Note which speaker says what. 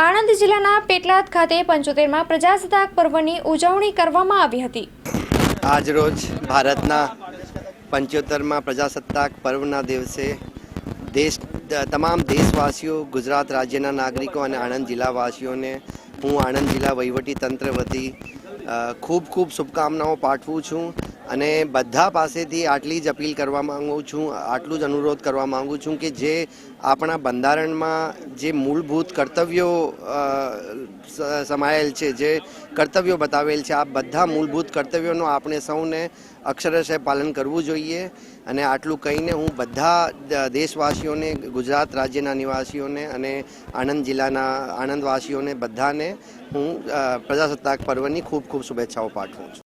Speaker 1: આણંદ જિલ્લાના પેટલાદ ખાતે પંચોતેરમાં પ્રજાસત્તાક પર્વની ઉજવણી કરવામાં આવી હતી.
Speaker 2: આજરોજ ભારતના પંચોતેરમાં પ્રજાસત્તાક પર્વના દિવસે દેશ, તમામ દેશવાસીઓ, ગુજરાત રાજ્યના નાગરિકો અને આણંદ જિલ્લાવાસીઓને હું આણંદ જિલ્લા વહીવટી તંત્ર વતી ખૂબ ખૂબ શુભકામનાઓ પાઠવું છું. અને બધા પાસેથી આટલી જ અપીલ કરવા માગું છું, આટલું જ અનુરોધ કરવા માગું છું કે જે આપણા બંધારણમાં જે મૂળભૂત કર્તવ્યો સમાયેલ છે, જે કર્તવ્યો બતાવેલ છે, આ બધા મૂળભૂત કર્તવ્યોનો આપણે સૌને અક્ષરશઃ પાલન કરવું જોઈએ અને આટલું કહીને હું બધા દેશવાસીઓને, ગુજરાત રાજ્યના નિવાસીઓને અને આણંદ જિલ્લાના આણંદવાસીઓને બધાને હું પ્રજાસત્તાક પર્વની ખૂબ ખૂબ શુભેચ્છાઓ પાઠવું છું.